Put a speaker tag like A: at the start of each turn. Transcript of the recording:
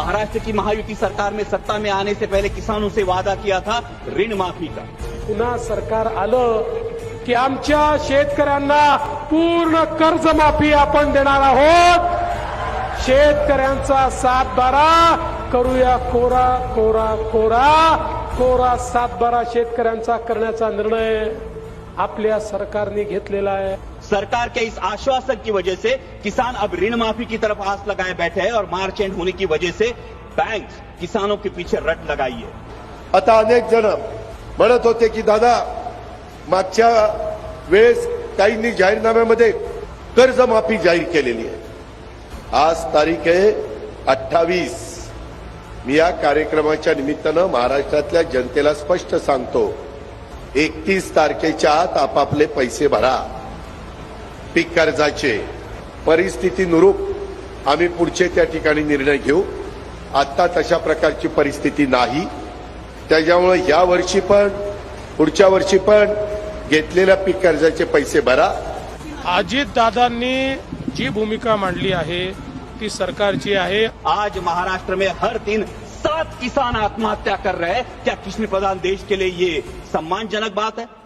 A: महाराष्ट्र की महायुति सरकार में सत्ता में आने से पहले किसानों से वादा किया था ऋण माफी का।
B: पुन्हा सरकार आलं की आमच्या शेतकऱ्यांना पूर्ण कर्जमाफी आपण देणार आहोत. शेतकऱ्यांचा सातबारा करूया कोरा कोरा कोरा. कोरा सातबारा शेतकऱ्यांचा करण्याचा निर्णय. आपल्या सरकारने घेतलेला आहे.
A: सरकार के इस आश्वासन की वजह से किसान अब ऋण माफी की तरफ आस लगाए बैठे हैं और मार्च एंड होने की वजह से बैंक किसानों के पीछे रट लगाई है।
C: आता अनेक जण म्हणत होते की दादा मागच्या वेळेस काहींनी जाहीरनाम्यामध्ये कर्जमाफी जाहीर केलेली आहे. आज तारीख आहे अठ्ठावीस. मी या कार्यक्रमाच्या निमित्तानं महाराष्ट्रातल्या जनतेला स्पष्ट सांगतो एकतीस तारखेच्या आत आपापले पैसे भरा. पीक कर्जाचे परिस्थितीनुरूप आम्ही पुढचे त्या ठिकाणी निर्णय घेऊ. आता तशा प्रकारची परिस्थिती नाही. त्याच्यामुळे या वर्षी पण पुढच्या वर्षी पण घेतलेल्या पीक कर्जाचे पैसे भरा.
B: अजित दादांनी जी भूमिका मांडली आहे ती सरकारची आहे.
A: आज महाराष्ट्र में हर दिन सात किसान आत्महत्या कर रहे हैं। क्या कृषी प्रधान देश के लिए ये सम्मानजनक बात है?